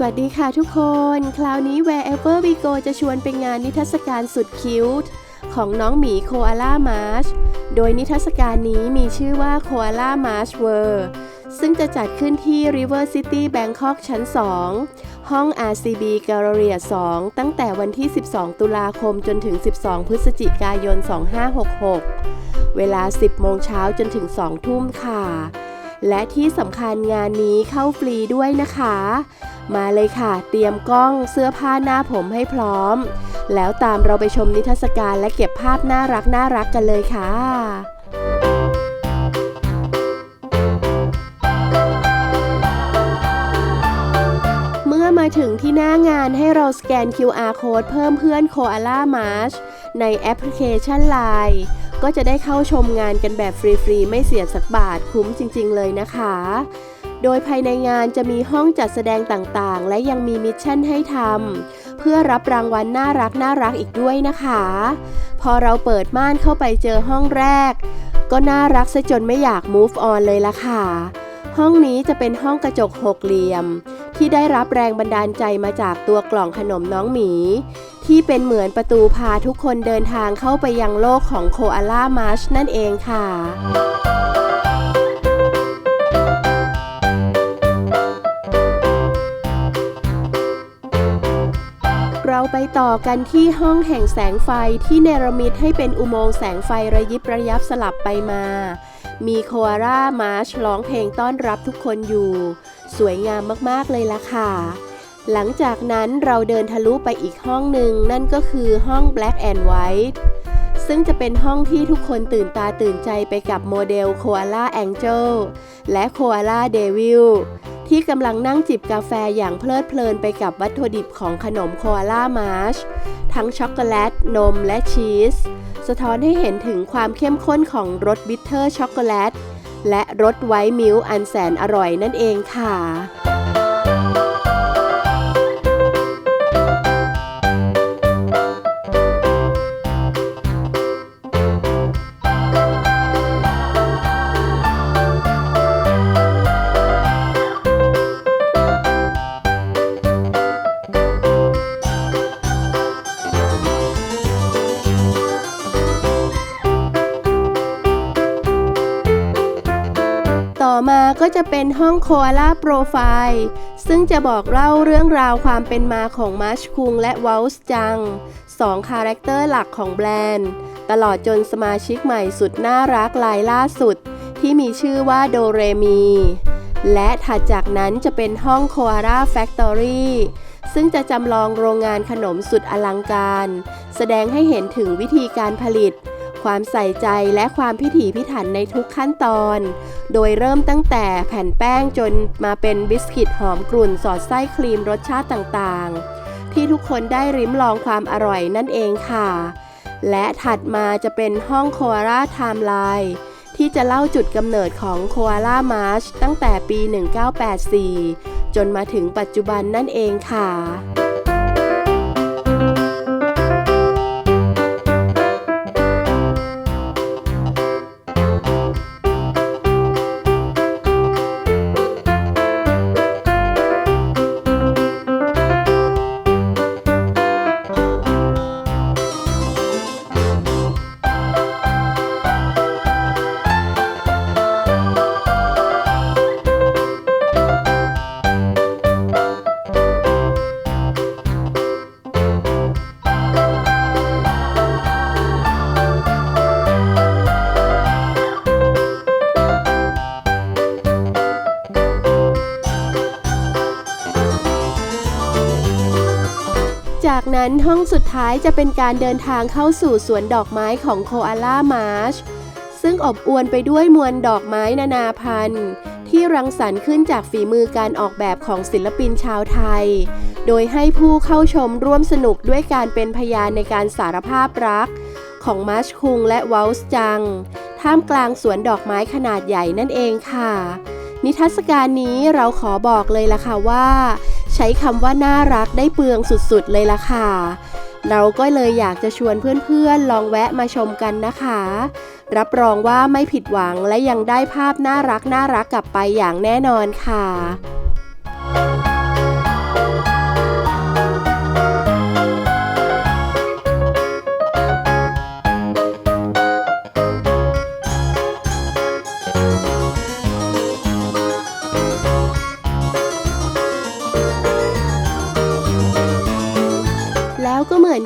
สวัสดีค่ะทุกคน คราวนี้ Wherever We Go จะชวนไปงานนิทรรศการสุดคิ้วของน้องหมีโคอาล่ามาร์ช โดยนิทรรศการนี้มีชื่อว่า Koala March World ซึ่งจะจัดขึ้นที่ River City Bangkok ชั้น 2 ห้อง RCB Galleria 2 ตั้งแต่วันที่ 12 ตุลาคมจนถึง 12 พฤศจิกายน 2566 เวลา 10 โมงเช้าจนถึง 2 ทุ่มค่ะ และที่สำคัญงานนี้เข้าฟรีด้วยนะคะ มาเลยค่ะ เตรียมกล้องเสื้อผ้าหน้าผมให้พร้อม แล้วตามเราไปชมนิทรรศการและเก็บภาพน่ารักน่ารักกันเลยค่ะเมื่อมาถึงที่หน้างานให้เราสแกน QR code เพิ่มเพื่อน Koala March ในแอปพลิเคชัน Line ก็จะได้เข้าชมงานกันแบบฟรี ๆ ไม่เสียสักบาทคุ้มจริง ๆ เลยนะคะ โดยภายในงานจะมีห้องจัดแสดงต่างๆ และยังมีมิชชั่นให้ทำเพื่อรับรางวัลน่ารักน่ารักอีกด้วยนะคะ พอเราเปิดม่านเข้าไปเจอห้องแรก ก็น่ารักซะจนไม่อยาก move on เลยละค่ะ ห้องนี้จะเป็นห้องกระจกหกเหลี่ยม ที่ได้รับแรงบันดาลใจมาจากตัวกล่องขนมน้องหมี ที่เป็นเหมือนประตูพาทุกคนเดินทางเข้าไปยังโลกของโคอาล่ามาร์ชนั่นเองค่ะ เราไปต่อกันที่ห้องแห่งแสงไฟที่เนรมิตให้เป็นอุโมงค์แสงไฟระยิบระยับสลับไปมา มีโคอาร่ามาร์ชร้องเพลงต้อนรับทุกคนอยู่ สวยงามมากๆเลยล่ะค่ะ หลังจากนั้นเราเดินทะลุไปอีกห้องหนึ่งนั่นก็คือห้อง Black and White ซึ่งจะเป็นห้องที่ทุกคนตื่นตาตื่นใจไปกับโมเดล Koala Angel และ Koala Devil ที่กำลังนั่งจิบกาแฟอย่างเพลิดเพลินไปกับวัตถุดิบของขนมโคอาล่ามาร์ช ทั้งช็อกโกแลต นมและชีส สะท้อนให้เห็นถึงความเข้มข้นของรสบิทเทอร์ช็อกโกแลต และรสไวท์มิลค์อันแสนอร่อยนั่นเองค่ะ ต่อมาก็จะเป็นห้อง Koala Profile ซึ่งจะบอกเล่าเรื่องราวความเป็นมาของมาชคุงและวอลส์จังสองคาแรคเตอร์หลักของแบรนด์ ตลอดจนสมาชิกใหม่สุดน่ารักลายล่าสุด ที่มีชื่อว่าโดเรมี และถัดจากนั้นจะเป็นห้อง Koala Factory ซึ่งจะจำลองโรงงานขนมสุดอลังการ แสดงให้เห็นถึงวิธีการผลิต ความใส่ใจและความพิถีพิถันในทุกขั้นตอน โดยเริ่มตั้งแต่แผ่นแป้งจนมาเป็นบิสกิตหอมกลุ่นสอดไส้ครีมรสชาติต่างๆ ที่ทุกคนได้ริมลองความอร่อยนั่นเองค่ะ และถัดมาจะเป็นห้องโคอาล่าไทม์ไลน์ที่จะเล่าจุดกำเนิดของโคอาล่ามาร์ชตั้งแต่ปี 1984 จนมาถึงปัจจุบันนั่นเองค่ะ นั้นห้องสุดท้ายจะเป็นการเดินทางเข้าสู่สวนดอกไม้ของโคอาล่ามาร์ชซึ่งอบอวลไปด้วยมวลดอกไม้นานาพันธุ์ ที่รังสรรค์ขึ้นจากฝีมือการออกแบบของศิลปินชาวไทย โดยให้ผู้เข้าชมร่วมสนุกด้วยการเป็นพยานในการสารภาพรัก ของมาร์ชคุงและวอลส์จัง ท่ามกลางสวนดอกไม้ขนาดใหญ่นั่นเองค่ะ นิทรรศการนี้เราขอบอกเลยล่ะค่ะว่า ใช้คำว่าน่ารักได้เปลืองสุดๆเลยล่ะค่ะ เราก็เลยอยากจะชวนเพื่อนๆ ลองแวะมาชมกันนะคะ รับรองว่าไม่ผิดหวังและยังได้ภาพน่ารักน่ารักกลับไปอย่างแน่นอนค่ะ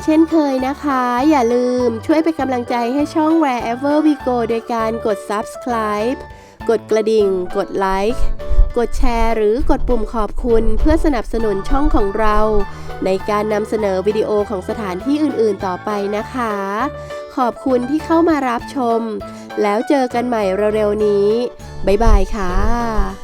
เช่นเคยนะคะ อย่าลืมช่วยเป็นกำลังใจให้ช่อง Wherever We Go โดยการกด subscribe กดกระดิ่ง กดไลค์กดแชร์หรือกดปุ่มขอบคุณเพื่อสนับสนุนช่องของเรา ในการนำเสนอวิดีโอของสถานที่อื่นๆต่อไปนะคะ ขอบคุณที่เข้ามารับชม แล้วเจอกันใหม่เร็วๆนี้ บ๊ายบายค่ะ